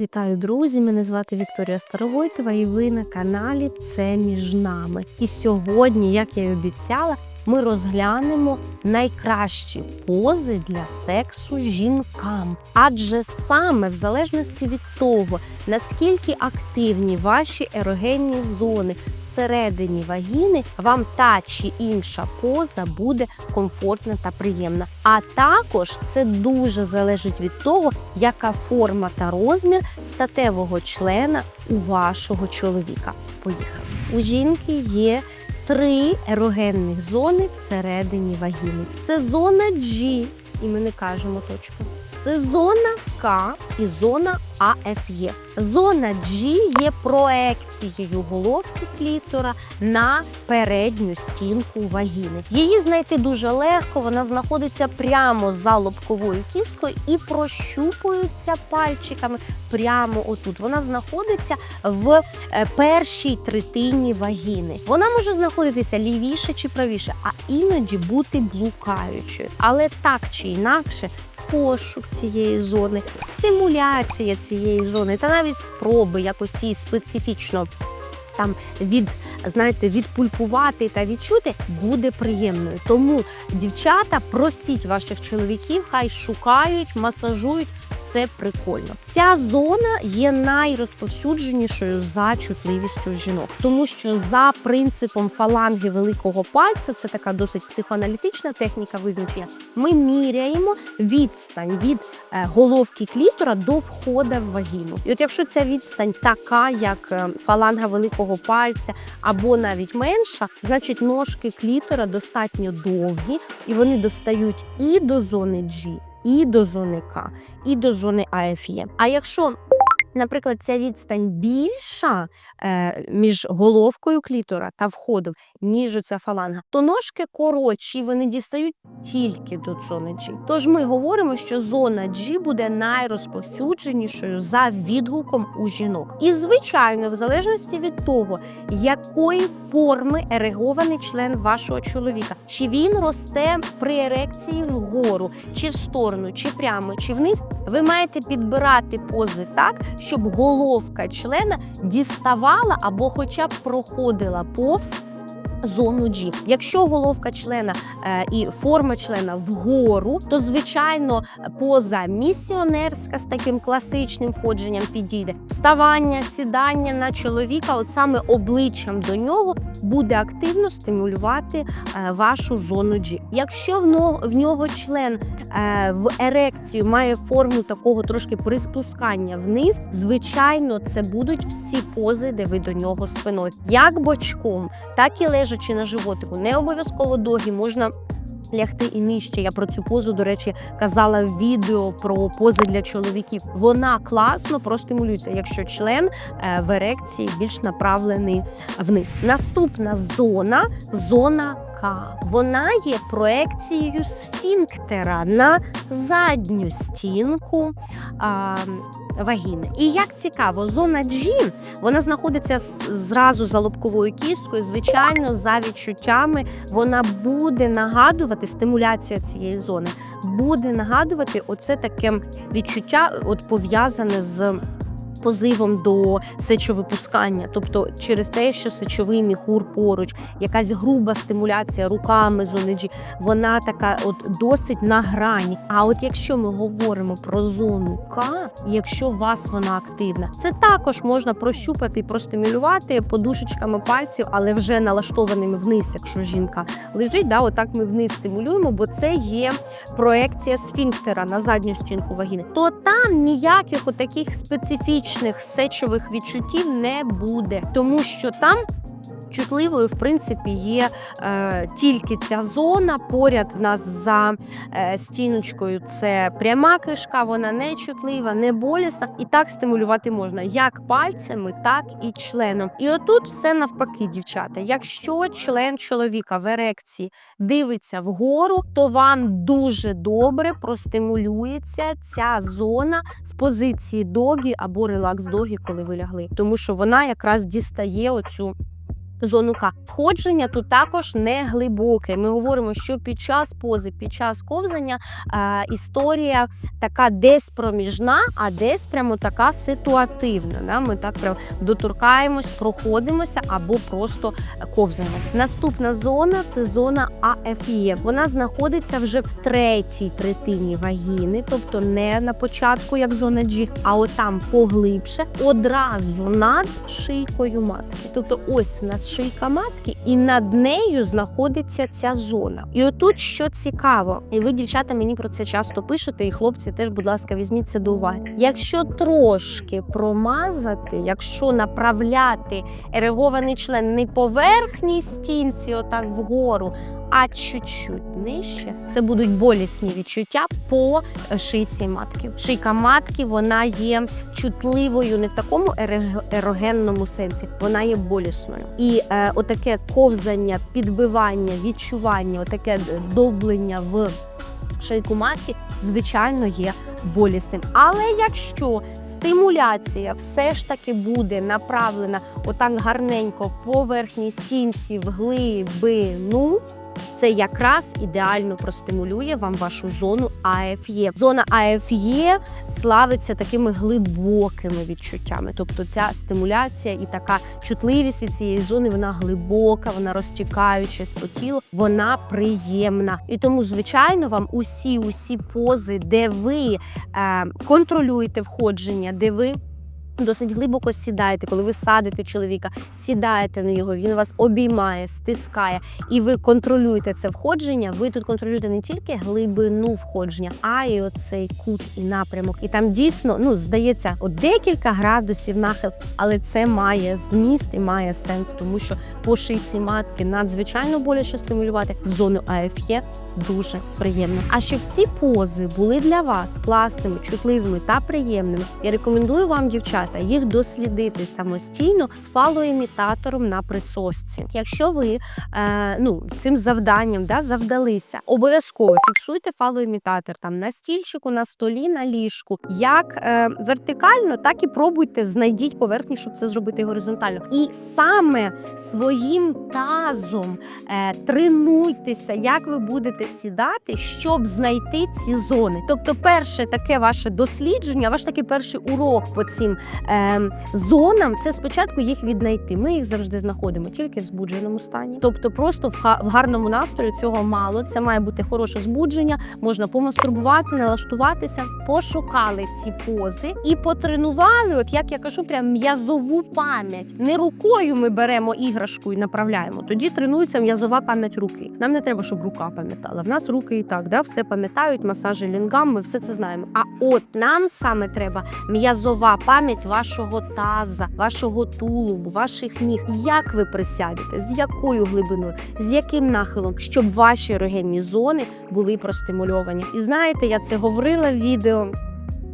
Вітаю, друзі! Мене звати Вікторія Старовойтова, і ви на каналі Це між нами. І сьогодні, як я й обіцяла, ми розглянемо найкращі пози для сексу жінкам. Адже саме в залежності від того, наскільки активні ваші ерогенні зони всередині вагіни, вам та чи інша поза буде комфортна та приємна. А також це дуже залежить від того, яка форма та розмір статевого члена у вашого чоловіка. Поїхали. У жінки є три ерогенних зони всередині вагіни. Це зона G, і ми не кажемо точку. Це зона К і зона АФЄ. Зона G є проекцією головки клітора на передню стінку вагіни. Її знайти дуже легко, вона знаходиться прямо за лобковою кісткою і прощупується пальчиками прямо отут. Вона знаходиться в е, першій третині вагіни. Вона може знаходитися лівіше чи правіше, а іноді бути блукаючою. Але так чи інакше, пошук цієї зони, стимуляція цієї зони та навіть спроби якось її специфічно. Там від знаєте, відпульпувати та відчути буде приємною. Тому дівчата просіть ваших чоловіків, хай шукають, масажують. Це прикольно. Ця зона є найрозповсюдженішою за чутливістю жінок, тому що за принципом фаланги великого пальця, це така досить психоаналітична техніка визначення. Ми міряємо відстань від е, головки клітора до входа в вагіну. І от якщо ця відстань така, як е, фаланга великого пальця, або навіть менша, значить ножки клітора достатньо довгі, і вони достають і до зони G, і до зони К, і до зони АФЄ. А якщо Наприклад, ця відстань більша е, між головкою клітора та входом, ніж оця фаланга, то ножки коротші, вони дістають тільки до зони G. Тож ми говоримо, що зона G буде найрозповсюдженішою за відгуком у жінок. І, звичайно, в залежності від того, якої форми ерегований член вашого чоловіка, чи він росте при ерекції вгору, чи в сторону, чи прямо, чи вниз, ви маєте підбирати пози так, щоб головка члена діставала або хоча б проходила повз. Зону G. Якщо головка члена е, і форма члена вгору, то звичайно поза місіонерська з таким класичним входженням підійде. Вставання, сідання на чоловіка, от саме обличчям до нього буде активно стимулювати е, вашу зону G. Якщо в, нього член е, в ерекцію має форму такого трошки приспускання вниз, звичайно, це будуть всі пози, де ви до нього спиною, як бочком, так і лежачи на животику. Не обов'язково догі можна. Лягти і нижче. Я про цю позу, до речі, казала в відео про пози для чоловіків. Вона класно простимулюється, якщо член е, в ерекції більш направлений вниз. Наступна зона зона. Вона є проекцією сфінктера на задню стінку. А, Вагіни. І як цікаво, зона G, вона знаходиться зразу за лобковою кісткою. Звичайно, за відчуттями вона буде нагадувати стимуляція цієї зони, буде нагадувати оце таке відчуття, от пов'язане з. Позивом до сечовипускання, тобто через те, що сечовий міхур поруч, якась груба стимуляція руками G, вона така от досить на грані. А от якщо ми говоримо про зону К, якщо у вас вона активна, це також можна прощупати і простимулювати подушечками пальців, але вже налаштованими вниз, якщо жінка лежить. Да, отак ми вниз стимулюємо, бо це є проекція сфінктера на задню стінку вагіни. То там ніяких отаких специфічних сечових відчуттів не буде, тому що там. Чутливою, в принципі, є е, тільки ця зона. Поряд в нас за е, стіночкою це пряма кишка, вона не чутлива, не болісна. І так стимулювати можна як пальцями, так і членом. І отут все навпаки, дівчата. Якщо член чоловіка в ерекції дивиться вгору, то вам дуже добре простимулюється ця зона в позиції догі або релакс догі, коли ви лягли, тому що вона якраз дістає оцю зону К. Входження тут також не глибоке. Ми говоримо, що під час пози, під час ковзання е, історія така десь проміжна, а десь прямо така ситуативна. Да? Ми так прям доторкаємось, проходимося або просто ковзаємо. Наступна зона це зона АФЄ. Вона знаходиться вже в третій третині вагіни, тобто не на початку, як зона G, а отам поглибше, одразу над шийкою матки. Тобто, ось у нас шийка матки, і над нею знаходиться ця зона. І отут що цікаво, і ви, дівчата, мені про це часто пишете, і хлопці теж, будь ласка, візьміть це до уваги. Якщо трошки промазати, якщо направляти ерегований член не поверхній стінці, отак вгору. А чуть-чуть нижче це будуть болісні відчуття по шийці матки. Шийка матки вона є чутливою не в такому ерогенному сенсі, вона є болісною. І е, отаке ковзання, підбивання, відчування, отаке довблення в шийку матки, звичайно, є болісним. Але якщо стимуляція все ж таки буде направлена отак гарненько по стінці в глибину, це якраз ідеально простимулює вам вашу зону АФЄ. Зона АФЄ славиться такими глибокими відчуттями. Тобто ця стимуляція і така чутливість від цієї зони, вона глибока, вона розтікаючась по тілу, вона приємна. І тому, звичайно, вам усі усі пози, де ви е, контролюєте входження, де ви досить глибоко сідаєте, коли ви садите чоловіка, сідаєте на його, він вас обіймає, стискає, і ви контролюєте це входження. Ви тут контролюєте не тільки глибину входження, а й оцей кут і напрямок. І там дійсно ну здається, от декілька градусів нахил, але це має зміст і має сенс, тому що по шийці матки надзвичайно боляче стимулювати зону АФЄ дуже приємно. А щоб ці пози були для вас класними, чутливими та приємними, я рекомендую вам, дівчата, їх дослідити самостійно з фалоімітатором на присосці. Якщо ви е, ну, цим завданням да, завдалися, обов'язково фіксуйте фалоімітатор там на стільчику, на столі, на ліжку, як е, вертикально, так і пробуйте, знайдіть поверхню, щоб це зробити горизонтально. І саме своїм тазом е, тренуйтеся, як ви будете сідати, щоб знайти ці зони. Тобто, перше таке ваше дослідження, ваш такий перший урок по цим зонам це спочатку їх віднайти. Ми їх завжди знаходимо тільки в збудженому стані. Тобто, просто в гарному настрої цього мало. Це має бути хороше збудження, можна помастурбувати, налаштуватися. Пошукали ці пози і потренували. От як я кажу, прям м'язову пам'ять. Не рукою ми беремо іграшку і направляємо. Тоді тренується м'язова пам'ять руки. Нам не треба, щоб рука пам'ятала. В нас руки і так, да, все пам'ятають, масажі лінгам, ми все це знаємо. А от нам саме треба м'язова пам'ять вашого таза, вашого тулубу, ваших ніг. Як ви присядете, з якою глибиною, з яким нахилом, щоб ваші ерогенні зони були простимульовані. І знаєте, я це говорила в відео.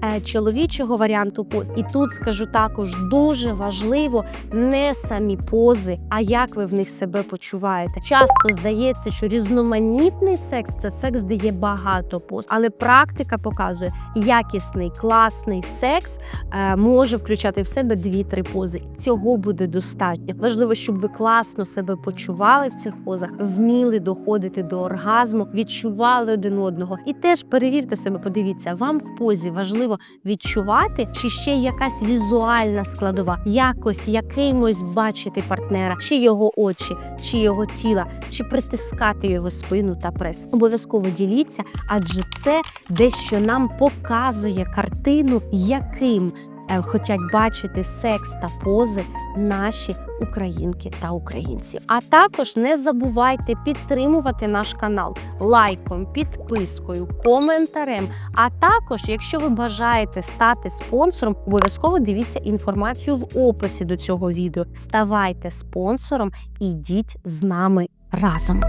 Е, Чоловічого варіанту поз, і тут скажу також дуже важливо не самі пози, а як ви в них себе почуваєте. Часто здається, що різноманітний секс це секс, де є багато поз, але практика показує, якісний, класний секс е, може включати в себе дві-три пози. Цього буде достатньо. Важливо, щоб ви класно себе почували в цих позах, вміли доходити до оргазму, відчували один одного. І теж перевірте себе, подивіться, вам в позі важливо відчувати, чи ще якась візуальна складова, якось якимось бачити партнера, чи його очі, чи його тіла, чи притискати його спину та прес. Обов'язково діліться, адже це дещо нам показує картину, яким е, хочуть бачити секс та пози наші українки та українці. А також не забувайте підтримувати наш канал лайком, підпискою, коментарем. А також, якщо ви бажаєте стати спонсором, обов'язково дивіться інформацію в описі до цього відео. Ставайте спонсором і йдіть з нами разом.